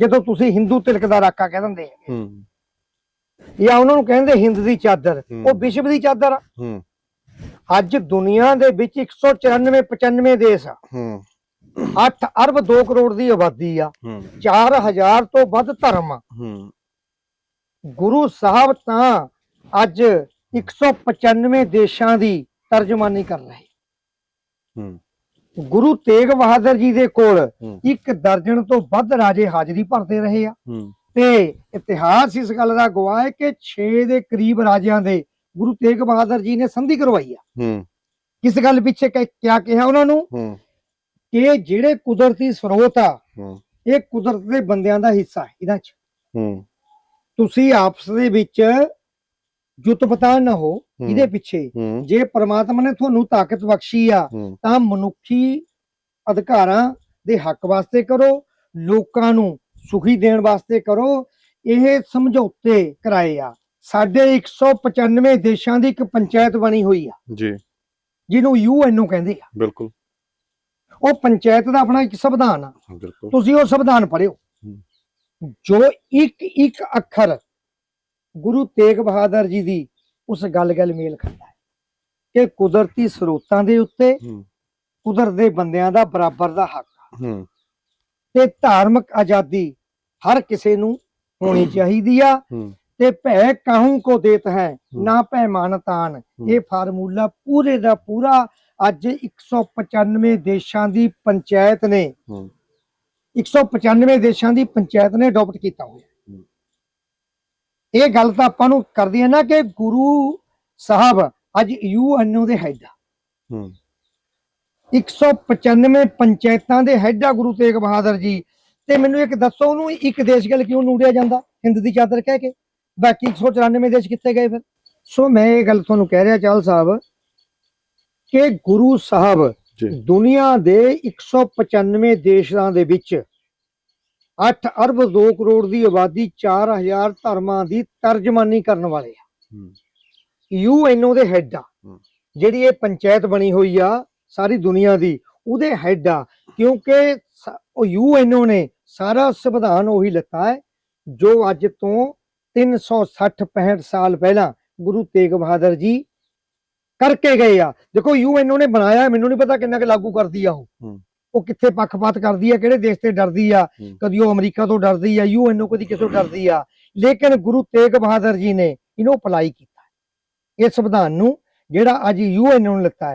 ਜਦੋਂ ਤੁਸੀਂ ਹਿੰਦੂ ਤਿਲਕ ਦਾ ਰਾਕਾ ਕਹਿ ਦਿੰਦੇ ਹੂੰ। ਜਾਂ ਉਹਨਾਂ ਨੂੰ ਕਹਿੰਦੇ ਹਿੰਦ ਦੀ ਚਾਦਰ। ਉਹ ਵਿਸ਼ਵ ਦੀ ਚਾਦਰ ਆ। ਹੂੰ। ਅੱਜ ਦੁਨੀਆ ਦੇ ਵਿੱਚ 194 95 ਦੇਸ਼ ਆ। ਹੂੰ। 8 ਅਰਬ 2 ਕਰੋੜ ਦੀ ਆਬਾਦੀ ਆ। ਹੂੰ। 4000 ਤੋਂ ਵੱਧ ਧਰਮ ਆ। ਹੂੰ। ਗੁਰੂ ਸਾਹਿਬ ਤਾਂ ਅੱਜ 195 ਦੇਸ਼ਾਂ ਦੀ ਤਰਜਮਾਨੀ ਕਰ ਰਹੇ। ਹੂੰ। ਗੁਰੂ ਤੇਗ ਬਹਾਦਰ ਜੀ ਦੇ ਕੋਲ। ਇੱਕ ਦਰਜਨ ਤੋਂ ਵੱਧ ਰਾਜੇ ਹਾਜ਼ਰੀ ਭਰਦੇ ਰਹੇ ਆ। ਤੇ ਇਤਿਹਾਸ ਇਸ ਗੱਲ ਦਾ ਗਵਾਹ ਹੈ ਕਿ 6 ਦੇ ਕਰੀਬ ਰਾਜਿਆਂ ਦੇ ਗੁਰੂ ਤੇਗ ਬਹਾਦਰ ਜੀ ਨੇ ਸੰਧੀ ਕਰਵਾਈ ਆ। ਕਿਸ ਗੱਲ ਪਿੱਛੇ ਕਿ- ਕਿਆ ਕਿਹਾ ਉਹਨਾਂ ਨੂੰ? ਕਿ ਜਿਹੜੇ ਕੁਦਰਤੀ ਸਰੋਤ ਆ ਇਹ ਕੁਦਰਤ ਦੇ ਬੰਦਿਆਂ ਦਾ ਹਿੱਸਾ ਹੈ। ਇਹਨਾਂ 'ਚ ਤੁਸੀਂ ਆਪਸ ਦੇ ਵਿੱਚ ਜੁੱਤ ਪਤਾ ਨਾ ਹੋ। ਇਹਦੇ ਪਿੱਛੇ। ਜੇ ਪ੍ਰਮਾਤਮਾ ਨੇ ਤੁਹਾਨੂੰ ਤਾਕਤ ਬਖਸ਼ੀ ਆ ਤਾਂ ਮਨੁੱਖੀ ਅਧਿਕਾਰਾਂ ਦੇ ਹੱਕ ਵਾਸਤੇ ਕਰੋ ਲੋਕਾਂ ਨੂੰ ਸੁਖੀ ਦੇਣ ਵਾਸਤੇ ਕਰੋ। ਇਹ ਸਮਝੌਤੇ ਕਰਾਏ ਆ। ਸਾਡੇ 195 ਦੇਸ਼ਾਂ ਦੀ ਇੱਕ ਪੰਚਾਇਤ ਬਣੀ ਹੋਈ ਆ। ਜੀ। ਜਿਹਨੂੰ ਯੂਐਨਓ ਕਹਿੰਦੇ ਆ। ਬਿਲਕੁਲ। ਉਹ ਪੰਚਾਇਤ ਦਾ ਆਪਣਾ ਇੱਕ ਸੰਵਿਧਾਨ ਆ। ਬਿਲਕੁਲ। ਤੁਸੀਂ ਉਹ ਸੰਵਿਧਾਨ ਪੜ੍ਹਿਓ। ਜੋ ਇੱਕ ਇੱਕ ਅੱਖਰ ਗੁਰੂ ਤੇਗ ਬਹਾਦਰ ਜੀ ਦੀ ਉਸ ਗੱਲ-ਗੱਲ ਮੇਲ ਖਾਂਦਾ ਹੈ ਕਿ ਕੁਦਰਤੀ ਸਰੋਤਾਂ ਦੇ ਉੱਤੇ ਕੁਦਰਤ ਦੇ ਬੰਦਿਆਂ ਦਾ ਬਰਾਬਰ ਦਾ ਹੱਕ ਹੂੰ। ਤੇ ਧਾਰਮਿਕ ਆਜ਼ਾਦੀ ਹਰ ਕਿਸੇ ਨੂੰ ਹੋਣੀ ਚਾਹੀਦੀ ਆ। ਤੇ ਭੈ ਕਾਹੂ ਕੋ ਦੇਤ ਹੈ। ਨਾ ਭੈ ਮਾਨਤਾਨ। ਇਹ ਫਾਰਮੂਲਾ ਪੂਰੇ ਦਾ ਪੂਰਾ ਅੱਜ 195 ਦੇਸ਼ਾਂ ਦੀ ਪੰਚਾਇਤ ਨੇ ਹੂੰ। 195 ਦੇਸ਼ਾਂ ਦੀ ਪੰਚਾਇਤ ਨੇ ਅਡਾਪਟ ਕੀਤਾ ਹੋਇਆ। ਹੂੰ। ਇਹ ਗੱਲ ਤਾਂ ਆਪਾਂ ਨੂੰ ਕਰਦੀ ਹੈ ਨਾ ਕਿ ਗੁਰੂ ਸਾਹਿਬ ਅੱਜ ਯੂਐਨਓ ਦੇ ਹੈਡ ਆ। ਹੂੰ। 195 ਪੰਚਾਇਤਾਂ ਦੇ ਹੈਡ ਆ ਗੁਰੂ ਤੇਗ ਬਹਾਦਰ ਜੀ। ਤੇ ਮੈਨੂੰ ਇੱਕ ਦੱਸੋ ਉਹਨੂੰ ਇੱਕ ਦੇਸ਼ ਗੱਲ ਕਿਉਂ ਨੂੜਿਆ ਜਾਂਦਾ? ਹਿੰਦ ਦੀ ਚਾਦਰ ਕਹਿ ਕੇ। ਬਾਕੀ 194 ਦੇਸ਼ ਕਿੱਥੇ ਗਏ ਫਿਰ? ਸੋ ਮੈਂ ਇਹ ਗੱਲ ਤੁਹਾਨੂੰ ਕਹਿ ਰਿਹਾ ਚਾਲ ਸਾਹਿਬ ਕਿ ਗੁਰੂ ਸਾਹਿਬ ਦੁਨੀਆ ਦੇ 195 ਦੇਸ਼ਾਂ ਦੇ ਵਿੱਚ 8 ਅਰਬ 2 ਕਰੋੜ ਦੀ ਆਬਾਦੀ 4000 ਧਰਮਾਂ ਦੀ ਤਰਜਮਾਨੀ ਕਰਨ ਵਾਲੇ ਆ। ਯੂਐਨਓ ਦੇ ਹੈਡ ਆ। ਜਿਹੜੀ ਇਹ ਪੰਚਾਇਤ ਬਣੀ ਹੋਈ ਆ ਸਾਰੀ ਦੁਨੀਆ ਦੀ ਉਹਦੇ ਹੈਡ ਆ। ਕਿਉਂਕਿ ਉਹ ਯੂਐਨਓ ਨੇ ਸਾਰਾ ਸੰਵਿਧਾਨ ਉਹੀ ਲੱਤਾ ਹੈ ਜੋ ਅੱਜ ਤੋਂ 360 65 ਸਾਲ ਪਹਿਲਾਂ ਗੁਰੂ ਤੇਗ ਬਹਾਦਰ ਜੀ ਕਰਕੇ ਗਏ ਆ। ਦੇਖੋ ਯੂਐਨਓ ਨੇ ਬਣਾਇਆ ਮੈਨੂੰ ਨਹੀਂ ਪਤਾ ਕਿੰਨਾ ਕੁ ਲਾਗੂ ਕਰਦੀ ਆ ਉਹ। ਉਹ ਕਿੱਥੇ ਪੱਖਪਾਤ ਕਰਦੀ ਆ ਕਿਹੜੇ ਦੇਸ਼ ਤੇ ਡਰਦੀ ਆ। ਕਦੀ ਉਹ ਅਮਰੀਕਾ ਤੋਂ ਡਰਦੀ ਆ ਯੂਐਨਓ ਕਦੀ ਕਿਤੋਂ ਡਰਦੀ ਆ? ਲੇਕਿਨ ਗੁਰੂ ਤੇਗ ਬਹਾਦਰ ਜੀ ਨੇ ਇਹਨੂੰ ਅਪਲਾਈ ਕੀਤਾ। ਇਹ ਸੰਵਿਧਾਨ ਨੂੰ ਜਿਹੜਾ ਅੱਜ ਯੂਐਨਓ ਨੇ ਲਿੱਤਾ ਹੈ